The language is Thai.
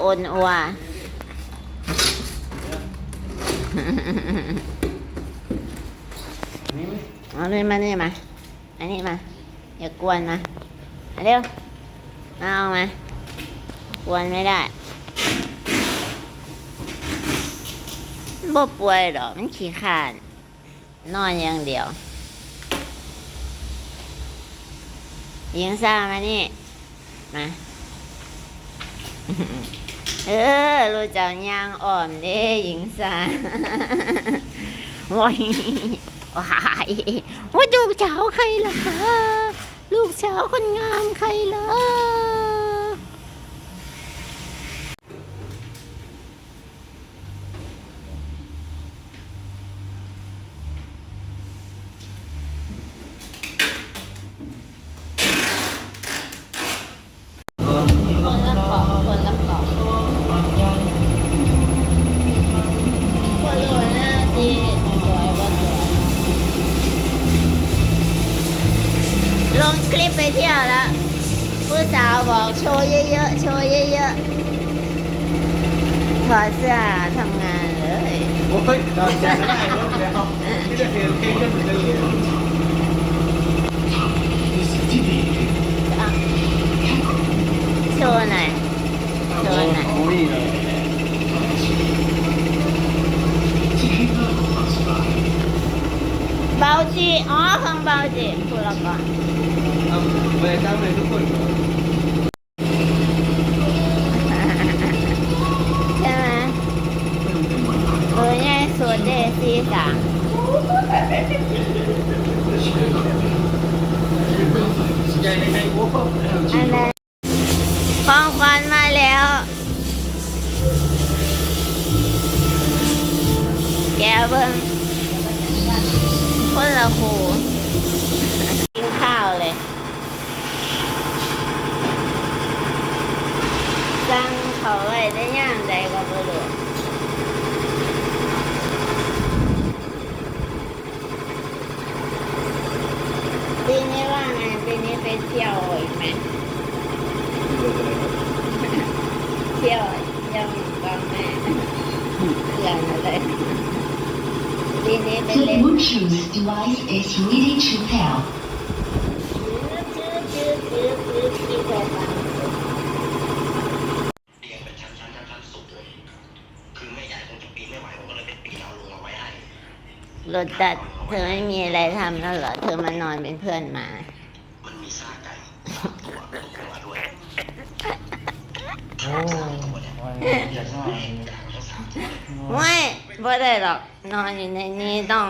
โอนอัวเอาเลยมานี่มา อันนี้มา อย่ากวนมาเอาเร็วมาเอามากวนไม่ได้บ่ป่วยหรอกมันขี้ขาน นอนอย่างเดียวยิงซ่ามานี่ มา เออรู้จักยางอ่อนเด้หญิงสาว้ายว้ายว่าลูกสาวใครล่ะคะลูกสาวคนงามใครล่ะคนละเกาะคนละเกาะคนรวยหน้าจีสวยว่าสวยลง คลิปไปเที่ยวแล้วผู้สาวบอกโชว์เยอะๆโชว์เยอะๆถอดเสื้อทำงานเลย โอ้ยเราจะได้รถแล้วที่ได้เห็นเพลงกันเหมือนกันเลย อะโชว์หน่อย โชว์หน่อย โอ้ยเลย เบา จีอ๋อของเบาจีพูดละก่อนเอาไปตามเลยทุกคนใช่ไหมเออเนี่ยสูตรเดซีสามใหญ่ในไอ้โอ้อันนั้นของขวัญมาแล้ว แกเบิ้ง คนละหูกินข้าวเลย สั่งเขาไว้ได้ย่างใดก็บ่รู้ปีนี้ว่าไงปีนี้ไปเที่ยวอีกไหมเที่ยวยังกับแม่เพื่อนอะไร ปีนี้ไป The เล่น Bluetooth device is ready to pair. ชื่อชื่อชื่อชื่อชื่อชื่อเรียงเป็นชั้นชั้นชั้นชั้นสูงคือแม่ใหญ่คงจะปีนไม่ไหวผมก็เลยไปปีนเอาลุงเอาไว้ให้ รถตัดเธอไม่มีอะไรทำแล้วเหรอ เธอมานอนเป็นเพื่อนมา มันมีซากไก่สามตัวตกลงมาด้วยโอ้ยอยากนอนกลางทั้งสามตัวเลยไม่ บ่ได้หรอกนอนอยู่ในนี้ต้อง